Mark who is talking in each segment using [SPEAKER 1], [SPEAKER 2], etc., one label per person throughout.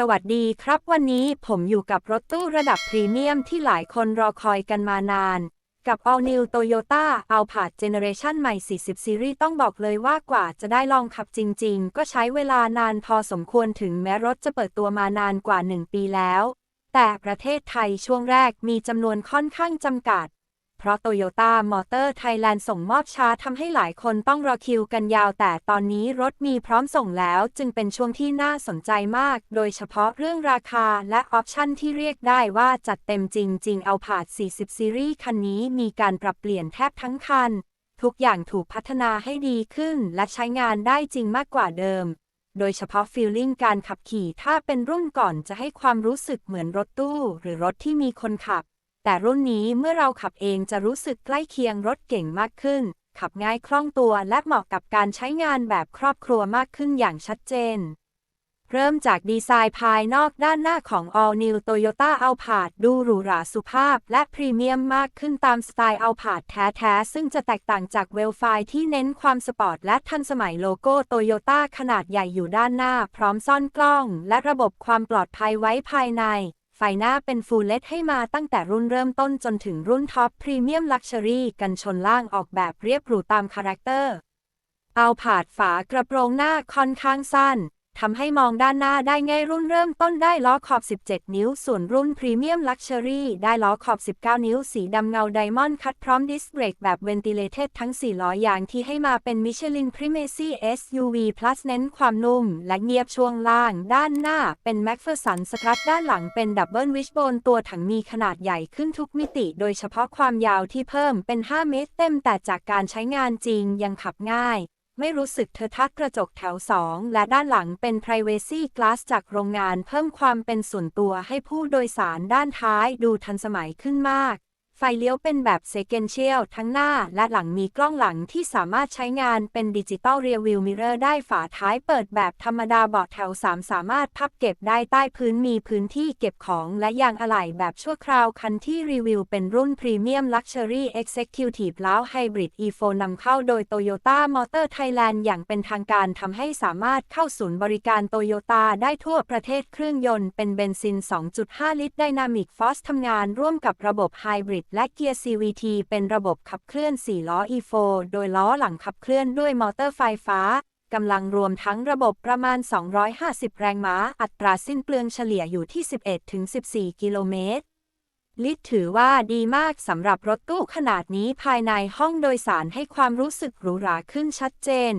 [SPEAKER 1] สวัสดีครับวันนี้ผมอยู่กับรถตู้ระดับพรีเมียมที่หลายคนรอคอยกันมานาน กับ All New Toyota Alphard Generation ใหม่ 40 Series ต้องบอกเลยว่ากว่าจะได้ลองขับจริง ๆ ก็ใช้เวลานานพอสมควรถึงแม้รถจะเปิดตัวมานานกว่า 1 ปีแล้ว แต่ประเทศไทยช่วงแรกมีจำนวนค่อนข้างจำกัด เพราะ Toyota Motor Thailand ส่งมอบช้าทำให้หลายคนต้องรอคิวกันยาวแต่ตอนนี้รถมีพร้อมส่งแล้ว จึงเป็นช่วงที่น่าสนใจมาก โดยเฉพาะเรื่องราคาและออปชันที่เรียกได้ว่าจัดเต็มจริง ๆ เอาผาด 40 ซีรีส์คันนี้มีการปรับเปลี่ยนแทบทั้งคัน ทุกอย่างถูกพัฒนาให้ดีขึ้นและใช้งานได้จริงมากกว่าเดิม โดยเฉพาะฟีลลิ่งการขับขี่ถ้าเป็นรุ่นก่อนจะให้ความรู้สึกเหมือนรถตู้ หรือรถที่มีคนขับ แต่รุ่นนี้เมื่อเราขับเองจะรู้สึกใกล้เคียงรถเก่งมากขึ้น ขับง่ายคล่องตัวและเหมาะกับการใช้งานแบบครอบครัวมากขึ้นอย่างชัดเจน เริ่มจากดีไซน์ภายนอกด้านหน้าของ All New Toyota Alphard ดูหรูหราสุภาพและพรีเมียมมากขึ้นตามสไตล์ Alphard แท้ๆ ซึ่งจะแตกต่างจากเวลไฟที่เน้นความสปอร์ตและทันสมัยโลโก้โตโยต้าขนาดใหญ่อยู่ด้านหน้า พร้อมซ่อนกล้อง และระบบความปลอดภัยไว้ภายใน ไฟหน้าเป็นฟูลเลตให้มาตั้งแต่รุ่นเริ่มต้นจนถึงรุ่นท็อปพรีเมียมลักชัวรี่กันชนล่างออกแบบเรียบหรูตามคาแรคเตอร์เอาผาดฝากระโปรงหน้าค่อนข้างสั้น ทำให้มองด้านหน้าได้ง่ายรุ่นเริ่มต้นได้ล้อขอบ 17 นิ้ว ส่วนรุ่นพรีเมียมลักชัวรี่ได้ล้อขอบ 19 นิ้ว สีดำเงาไดมอนด์คัดพร้อมดิสเบรกแบบเวนติเลเทดทั้ง 4 ล้ออย่างที่ให้มาเป็น Michelin Primacy SUV Plus เน้นความนุ่ม และเงียบช่วงล่าง ด้านหน้าเป็น McPherson Strut ด้านหลังเป็นดับเบิลวิชโบนตัวถังมีขนาดใหญ่ขึ้นทุกมิติ โดยเฉพาะความยาวที่เพิ่มเป็น 5 เมตรเต็มแต่จากการใช้งานจริงยังขับง่าย ไม่รู้สึกเธอทัดกระจกแถวสองและด้านหลังเป็น Privacy Glass จากโรงงานเพิ่มความเป็นส่วนตัวให้ผู้โดยสารด้านท้ายดูทันสมัยขึ้นมาก ไฟเลี้ยวเป็นแบบ Sequential ทั้งหน้าและหลังมีกล้องหลังที่สามารถใช้งานเป็นดิจิตอล Rear View Mirror ได้ฝาท้ายเปิดแบบธรรมดาเบาะแถว 3 สามารถพับเก็บได้ใต้พื้นมีพื้นที่เก็บของและยางอะไหล่แบบชั่วคราว คันที่รีวิวเป็นรุ่น Premium Luxury Executive แล้ว Hybrid E4 นำเข้าโดย Toyota Motor Thailand อย่างเป็นทางการทำให้สามารถเข้าศูนย์บริการโตโยต้าได้ทั่วประเทศเครื่องยนต์เป็นเบนซิน 2.5 ลิตร Dynamic Force ทำงานร่วมกับระบบ Hybrid และเกียร์ CVT เป็นระบบขับเคลื่อน 4 ล้อ E4 โดยล้อหลังขับเคลื่อนด้วยมอเตอร์ไฟฟ้ากำลังรวมทั้งระบบประมาณ 250 แรงม้า อัตราสิ้นเปลืองเฉลี่ยอยู่ที่ 11-14 กิโลเมตร ลิตถือว่าดีมากสำหรับรถตู้ขนาดนี้ภายในห้องโดยสารให้ความรู้สึกหรูหราขึ้นชัดเจน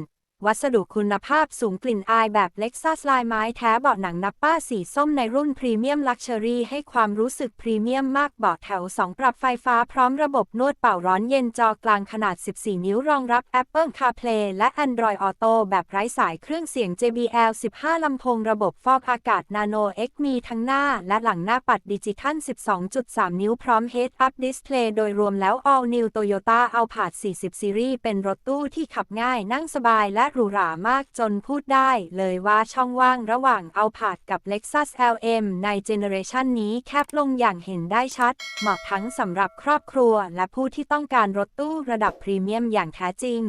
[SPEAKER 1] วัสดุคุณภาพสูงกลิ่นอายแบบเล็กซัสลายไม้แท้เบาะหนังนับป้าสีส้มในรุ่นพรีเมียมลักชัวรี่ให้ความรู้สึกพรีเมียมมากเบาะแถว 2 ปรับไฟฟ้าพร้อมระบบนวดเป่าร้อนเย็นจอกลางขนาด 14 นิ้วรองรับ Apple CarPlay และ Android Auto แบบไร้สายเครื่องเสียง JBL 15 ลำโพงระบบฟอกอากาศ Nano X มีทั้งหน้าและหลังหน้าปัดดิจิทัล 12.3 นิ้วพร้อม Head Up Display โดยรวมแล้ว All New Toyota Alphard 40 Series เป็นรถตู้ที่ขับง่ายนั่งสบายและหรูหรามากจนพูดได้เลยว่าช่องว่างระหว่างเอาผาดกับ Lexus LM ในเจเนอเรชันนี้แคบลงอย่างเห็นได้ชัด เหมาะทั้งสำหรับครอบครัวและผู้ที่ต้องการรถตู้ระดับพรีเมียมอย่างแท้จริง